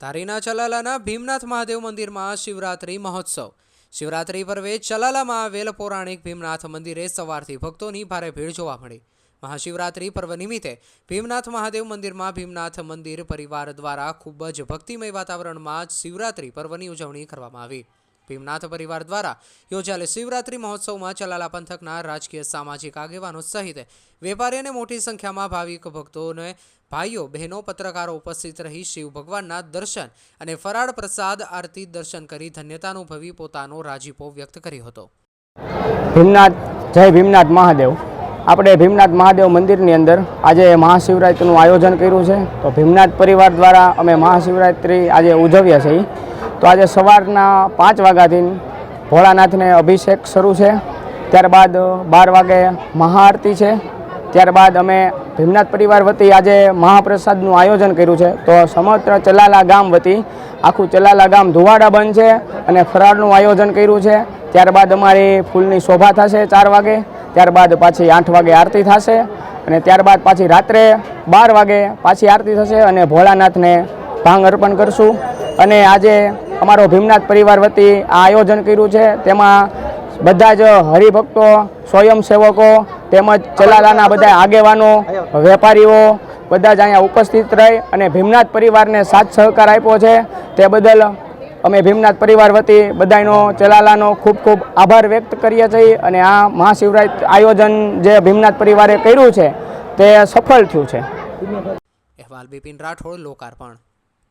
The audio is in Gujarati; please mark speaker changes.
Speaker 1: ધારીના ચલાલાના ભીમનાથ મહાદેવ મંદિરમાં શિવરાત્રી મહોત્સવ. શિવરાત્રી પર્વે ચલાલામાં આવેલ પૌરાણિક ભીમનાથ મંદિરે સવારથી ભક્તોની ભારે ભીડ જોવા મળી. મહાશિવરાત્રી પર્વ નિમિત્તે ભીમનાથ મહાદેવ મંદિરમાં ભીમનાથ મંદિર પરિવાર દ્વારા ખૂબ જ ભક્તિમય વાતાવરણમાં જ શિવરાત્રી પર્વની ઉજવણી કરવામાં આવી. ભીમનાથ પરિવાર દ્વારા યોજાયેલ શિવરાત્રી મહોત્સવમાં ચલાલા પંથકના રાજકીય સામાજિક આગેવાનો સહિત વેપારી અને મોટી સંખ્યામાં ભાવિક ભક્તોને ભાઈઓ, બહેનો, પત્રકારો ઉપસ્થિત રહી શિવ ભગવાનના દર્શન અને ફરાળ પ્રસાદ આરતી દર્શન કરી ધન્યતા અનુભવી પોતાનો રાજીપો વ્યક્ત કર્યો હતો.
Speaker 2: ભીમનાથ, જય ભીમનાથ મહાદેવ. આપણે ભીમનાથ મહાદેવ મંદિરની અંદર આજે મહાશિવરાત્રિનું આયોજન કર્યું છે. તો ભીમનાથ પરિવાર દ્વારા અમે મહાશિવરાત્રિ આજે ઉજવીએ છીએ. તો આજે સવારના પાંચ વાગ્યાથી ભોળાનાથને અભિષેક શરૂ છે. ત્યારબાદ બાર વાગે મહાઆરતી છે. ત્યારબાદ અમે ભીમનાથ પરિવાર વતી આજે મહાપ્રસાદનું આયોજન કર્યું છે. તો સમગ્ર ચલાલા ગામ વતી, આખું ચલાલા ગામ ધુવાડા બંધ છે અને ફરાળનું આયોજન કર્યું છે. ત્યારબાદ અમારી ફૂલની શોભા થશે ચાર વાગે, ત્યારબાદ પાછી આઠ વાગે આરતી થશે અને ત્યારબાદ પાછી રાત્રે બાર વાગે પાછી આરતી થશે અને ભોળાનાથને ભાંગ અર્પણ કરશું. અને આજે અમારો ભીમનાથ પરિવાર વતી આ આયોજન કર્યું છે. તેમાં બધા જ હરિભક્તો, સ્વયંસેવકો તેમજ ચલાલાના બધા આગેવાનો, વેપારીઓ બધા જ અહીંયા ઉપસ્થિત રહી અને ભીમનાથ પરિવારને સાથ સહકાર આપ્યો છે. તે બદલ અમે ભીમનાથ પરિવાર વતી બધાનો ચલાલાનો ખૂબ ખૂબ આભાર વ્યક્ત કરીએ છીએ અને આ મહાશિવરાત્રિ આયોજન જે ભીમનાથ પરિવારે કર્યું છે, તે સફળ થયું છે.
Speaker 1: અહેવાલ બિપિન રાઠોડ, લોકાર્પણ.